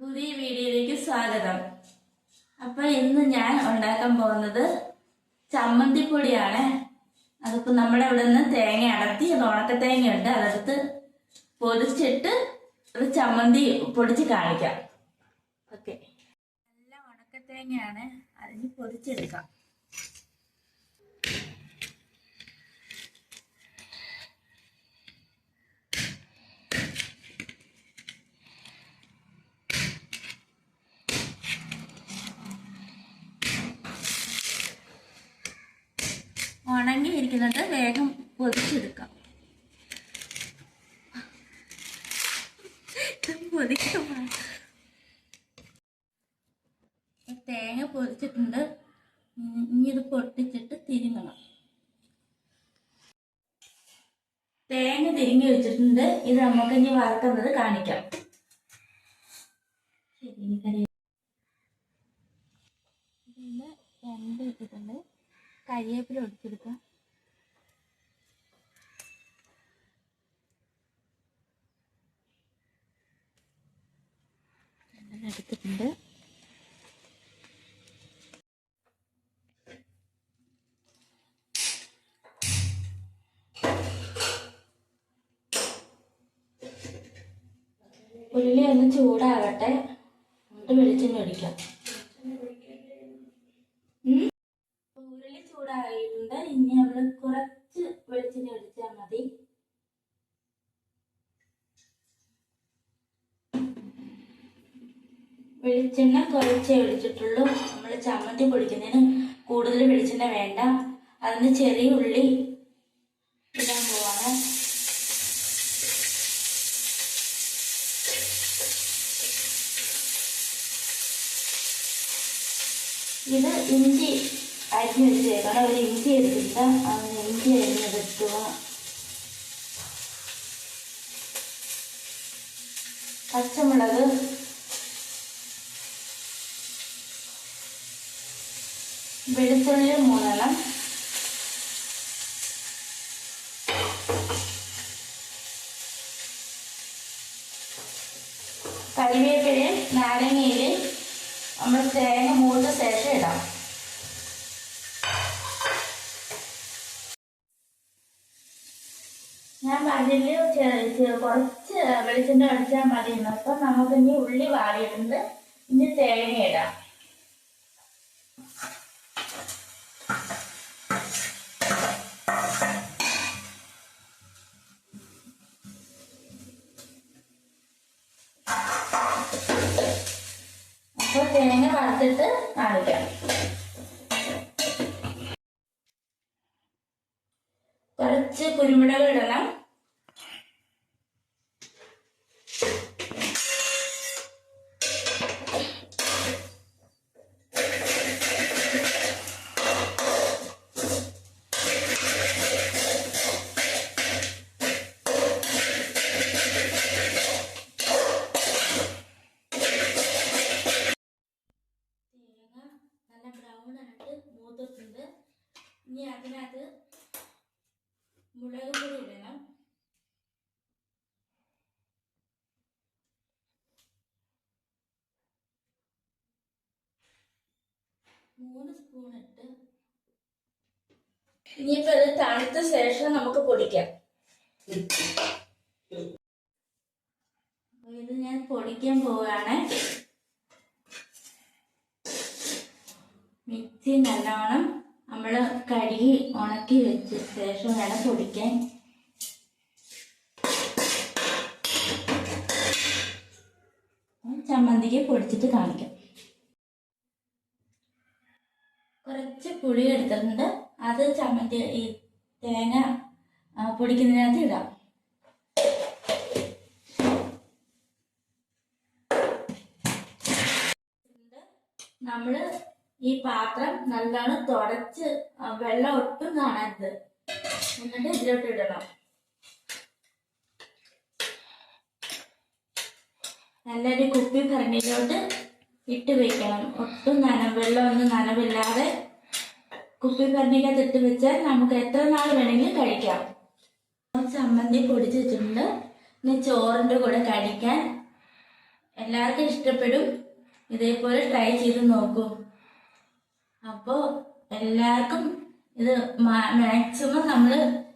പുതിയ വീഡിയോയിലേക്ക് സ്വാഗതം. അപ്പൊ ഇന്ന് ഞാൻ ഉണ്ടാക്കാൻ പോകുന്നത് ചമ്മന്തിപ്പൊടിയാണ്. അതിപ്പോ നമ്മുടെ ഇവിടെ നിന്ന് തേങ്ങ അടർത്തി അത് തേങ്ങ ഉണ്ട് അതെടുത്ത് പൊടിച്ചിട്ട് അത് ചമ്മന്തി പൊടിച്ച് കാണിക്കാം. ഓക്കെ. നല്ല ഉണക്ക തേങ്ങയാണ് അതിന് പൊടിച്ചെടുക്കാം ഉണങ്ങിയിരിക്കുന്നത് വേഗം പൊതിച്ചെടുക്കാം. തേങ്ങ പൊതിച്ചിട്ടുണ്ട്. ഇനി ഇത് പൊട്ടിച്ചിട്ട് തിരിങ്ങണം. തേങ്ങ തിരിഞ്ഞു വെച്ചിട്ടുണ്ട്. ഇത് നമുക്ക് ഇനി വറക്കുന്നത് കാണിക്കാം. രണ്ട് ഇട്ടിട്ടുണ്ട് കരിയേപ്പില ഒടിച്ചെടുക്കാം എടുത്തിട്ടുണ്ട്. ഉള്ളി ഒന്ന് ചൂടാകട്ടെ എന്നിട്ട് വെളിച്ചെണ്ണ ഒഴിക്കാം. ഉരുളി ചൂടായിട്ടുണ്ട്. ഇനി നമ്മൾ കുറച്ച് വെളിച്ചെണ്ണ കുറച്ചേ ഒഴിച്ചിട്ടുള്ളൂ നമ്മൾ ചമ്മന്തി പൊടിക്കുന്നതിന് കൂടുതൽ വെളിച്ചെണ്ണ വേണ്ട. അതിന് ചെറിയ ഉള്ളി ഇടാൻ പോവാണ്. ഇത് ഇഞ്ചി അരിഞ്ഞ് വെച്ചേക്കണം. ഒരു ഇഞ്ചി എടുത്തിട്ട് അതിന് ഇഞ്ചി അരിഞ്ഞെടുക്കുക പച്ചമുളക് വെളുത്തുള്ളി മൂന്നെണ്ണം. കരിവേപ്പിലയും നാരങ്ങയിലും നമ്മൾ തേങ്ങ മൂത്ത ശേഷം ഇടാം. ഞാൻ പറഞ്ഞിൽ ചെ- ചെ- കുറച്ച് വെളിച്ചെണ്ണ അടിച്ചാൽ മതിയെന്ന് അപ്പം നമുക്കിനി ഉള്ളി വാടിയിട്ടുണ്ട് ഇനി തേങ്ങ ഇടാം. തേങ്ങ വറുത്തിട്ട് കാണിക്കാം കുറച്ച് കുരുമുളക് ഇടണം. മുളക് പൊടി ഇടണം മൂന്ന് സ്പൂൺ ഇട്ട് ഇനിയിപ്പോ ഇത് തണുത്ത ശേഷം നമുക്ക് പൊടിക്കാം. ഇത് ഞാൻ പൊടിക്കാൻ പോവാണ്. മിക്സി നല്ലവണ്ണം നമ്മൾ കഴുകി ഉണക്കി വെച്ച ശേഷം വേണം പൊടിക്കാൻ. ചമ്മന്തിക്ക് പൊടിച്ചിട്ട് കാണിക്കാം. കുറച്ച് പുളി എടുത്തിട്ടുണ്ട്. അത് ചമ്മന്തി ഈ തേങ്ങ പൊടിക്കുന്നതിനകത്ത് ഇടാം. നമ്മൾ ഈ പാത്രം നല്ലോണം തുടച്ച് വെള്ളം ഒട്ടും കാണരുത്. എന്നിട്ട് ഇതിലോട്ട് ഇടണം. നല്ലൊരു കുപ്പി ഭരണിയിലോട്ട് ഇട്ട് വെക്കണം. ഒട്ടും നന വെള്ളമൊന്നും നനവില്ലാതെ കുപ്പി ഭരണിക്കകത്ത് ഇട്ട് വെച്ചാൽ നമുക്ക് എത്ര നാൾ വേണമെങ്കിലും കഴിക്കാം. ചമ്മന്തി പൊടിച്ച് വെച്ചിട്ടുണ്ട്. ഇനി ചോറിന്റെ കൂടെ കഴിക്കാൻ എല്ലാവർക്കും ഇഷ്ടപ്പെടും. ഇതേപോലെ ട്രൈ ചെയ്ത് നോക്കൂ. അപ്പോൾ എല്ലാവർക്കും ഇത് മാക്സിമം നമ്മൾ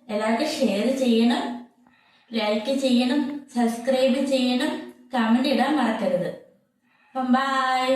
എല്ലാവർക്കും ഷെയർ ചെയ്യണം ലൈക്ക് ചെയ്യണം സബ്സ്ക്രൈബ് ചെയ്യണം കമന്റ് ഇടാൻ മറക്കരുത്. അപ്പം ബൈ